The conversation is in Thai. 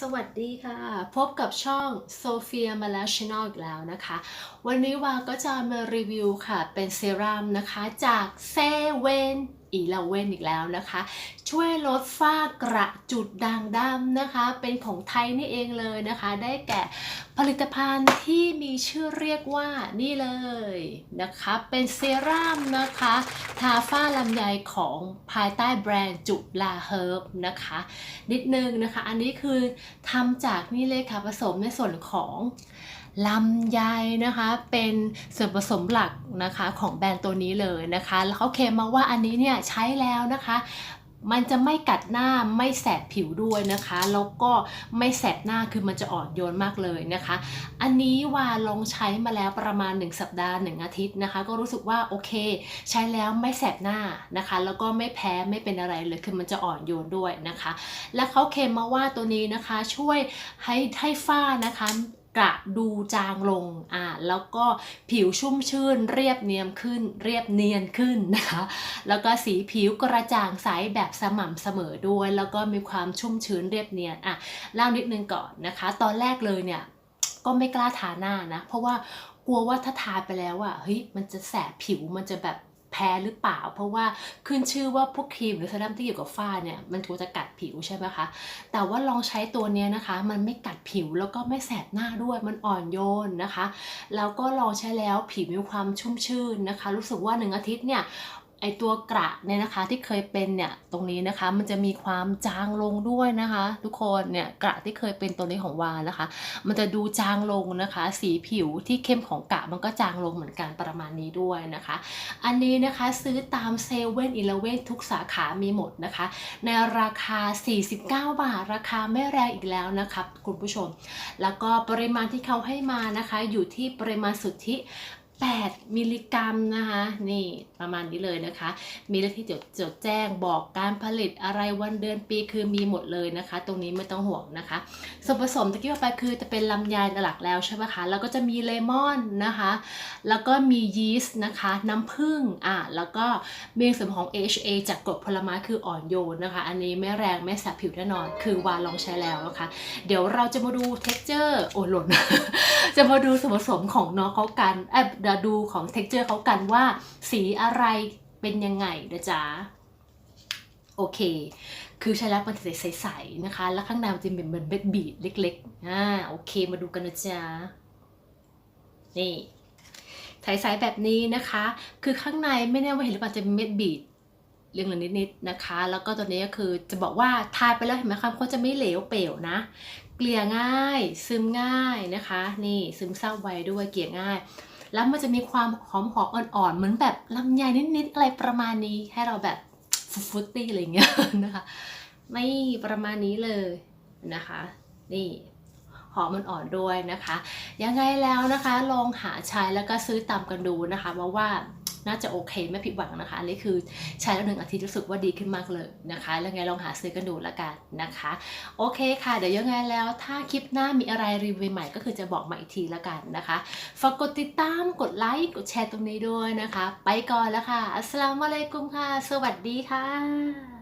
สวัสดีค่ะ พบกับช่องโซเฟียมาแล้วช n นลอีกแล้วนะคะ วันนี้วาก็จะมารีวิวค่ะ เป็นเซรั่มนะคะจากเซเว่นอีลาเวนอีกแล้วนะคะ ช่วยลดฝ้ากระจุดด่างดำนะคะ เป็นของไทยนี่เองเลยนะคะ ได้แก่ผลิตภัณฑ์ที่มีชื่อเรียกว่านี่เลยนะคะ เป็นเซรั่มนะคะ ทาฝ้าลำไยของภายใต้แบรนด์จุลาเฮิร์บนะคะ นิดนึงนะคะ อันนี้คือทำจากนี่เลยค่ะผสมในส่วนของลำไยนะคะเป็นส่วนผสมหลักนะคะของแบรนด์ตัวนี้เลยนะคะ แล้วเขาเคลมมาว่าอันนี้เนี่ยใช้แล้วนะคะมันจะไม่กัดหน้าไม่แสบผิวด้วยนะคะ แล้วก็ไม่แสบหน้าคือมันจะอ่อนโยนมากเลยนะคะ อันนี้วาลองใช้มาแล้วประมาณ 1 สัปดาห์ 1 อาทิตย์นะคะ ก็รู้สึกว่าโอเค ใช้แล้วไม่แสบหน้านะคะ แล้วก็ไม่แพ้ไม่เป็นอะไรเลยคือมันจะอ่อนโยนด้วยนะคะ และเขาเคลมมาว่าตัวนี้นะคะช่วยให้ให้ฝ้านะคะ กระดูจางลงอ่าแล้วก็ผิวชุ่มชื่นเรียบเนียมขึ้น เรียบเนียนขึ้นนะคะแล้วก็สีผิวกระจ่างใสแบบสม่ำเสมอด้วย แล้วก็มีความชุ่มชื้นเรียบเนียนอะเล่านิดนึงก่อนนะคะ ตอนแรกเลยเนี่ยก็ไม่กล้าทาหน้านะ เพราะว่ากลัวว่าถ้าทาไปแล้วอะเฮ้ยมันจะแสบผิวมันจะแบบ แพ้หรือเปล่า เพราะว่าขึ้นชื่อว่าพวกครีมหรือเซรั่มที่เกี่ยวกับฝ้าเนี่ยมันควรจะกัดผิวใช่ไหมคะ แต่ว่าลองใช้ตัวนี้นะคะ มันไม่กัดผิวแล้วก็ไม่แสบหน้าด้วยมันอ่อนโยนนะคะ แล้วก็ลองใช้แล้วผิวมีความชุ่มชื่นนะคะ รู้สึกว่าหนึ่งอาทิตย์เนี่ย ไอตัวกระเนี่ยนะคะที่เคยเป็นเนี่ยตรงนี้นะคะมันจะมีความจางลงด้วยนะคะ ทุกคนเนี่ยกระที่เคยเป็นตัวนี้ของวานนะคะ มันจะดูจางลงนะคะ สีผิวที่เข้มของกระมันก็จางลงเหมือนกันประมาณนี้ด้วยนะคะ อันนี้นะคะซื้อตามเซเว่นอีเลเว่นทุกสาขามีหมดนะคะ ในราคา 49 บาท ราคาไม่แรงอีกแล้วนะคะคุณผู้ชม แล้วก็ปริมาณที่เขาให้มานะคะ อยู่ที่ปริมาณสุทธิ 8 มิลลิกรัมนะคะ นี่ประมาณนี้เลยนะคะ มีเลขที่จดจดแจ้งบอกการผลิตอะไรวันเดือนปีคือมีหมดเลยนะคะ ตรงนี้ไม่ต้องห่วงนะคะ ส่วนผสมตะกี้ว่าไปคือจะเป็นลำไยหลักแล้วใช่ไหมคะ แล้วก็จะมีเลมอนนะคะ แล้วก็มียีสต์นะคะ น้ำผึ้งอะแล้วก็มีส่วนของ HA จากกรดผลไม้คืออ่อนโยนนะคะ อันนี้ไม่แรงไม่แสบผิวแน่นอน คือวานลองใช้แล้วนะคะ เดี๋ยวเราจะมาดู texture โอ้หล่น จะมาดูส่วนผสมของน้องเขากันเอ๊ะเดี๋ยวดูของ texture เขากันว่า สีอะไรเป็นยังไงนะจ๊ะโอเค คือใช้แล้วมันจะใสๆนะคะ แล้วข้างในมันจะเป็นเหมือนเบ็ดบีดเล็กๆ อ่า โอเค มาดูกันนะจ๊ะ นี่ ใสๆแบบนี้นะคะ คือข้างในไม่แน่ว่าเห็นหรือเปล่าจะเป็นเม็ดบีดเรียงลืองนิดๆ นะคะ แล้วก็ตัวนี้ก็คือจะบอกว่าทาไปแล้วเห็นไหมคะเขาจะไม่เหลวเปลวนะ เกลี่ยง่าย ซึมง่ายนะคะ นี่ซึมซาบไวด้วย เกลี่ยง่าย แล้วมันจะมีความหอมหอมอ่อนๆ เหมือนแบบลำไยนิดๆ อะไรประมาณนี้ ให้เราแบบฟุตตี้อะไรอย่างเงี้ยนะคะ ไม่ประมาณนี้เลยนะคะ นี่หอมมันอ่อนด้วยนะคะ ยังไงแล้วนะคะ ลองหาใช้แล้วก็ซื้อตามกันดูนะคะมาว่า น่าจะโอเคไม่ผิดหวังนะคะอันนี้คือใช้แล้วหนึ่งอาทิตย์รู้สึกว่าดีขึ้นมากเลยนะคะ แล้วไงลองหาซื้อกันดูละกันนะคะ โอเคค่ะ เดี๋ยวยังไงแล้วถ้าคลิปหน้ามีอะไรรีวิวใหม่ก็คือจะบอกมาอีกทีละกันนะคะฝากกดติดตามกดไลค์กดแชร์ตรงนี้ด้วยนะคะ ไปก่อนแล้วค่ะอัสสลามุอะลัยกุมค่ะ สวัสดีค่ะ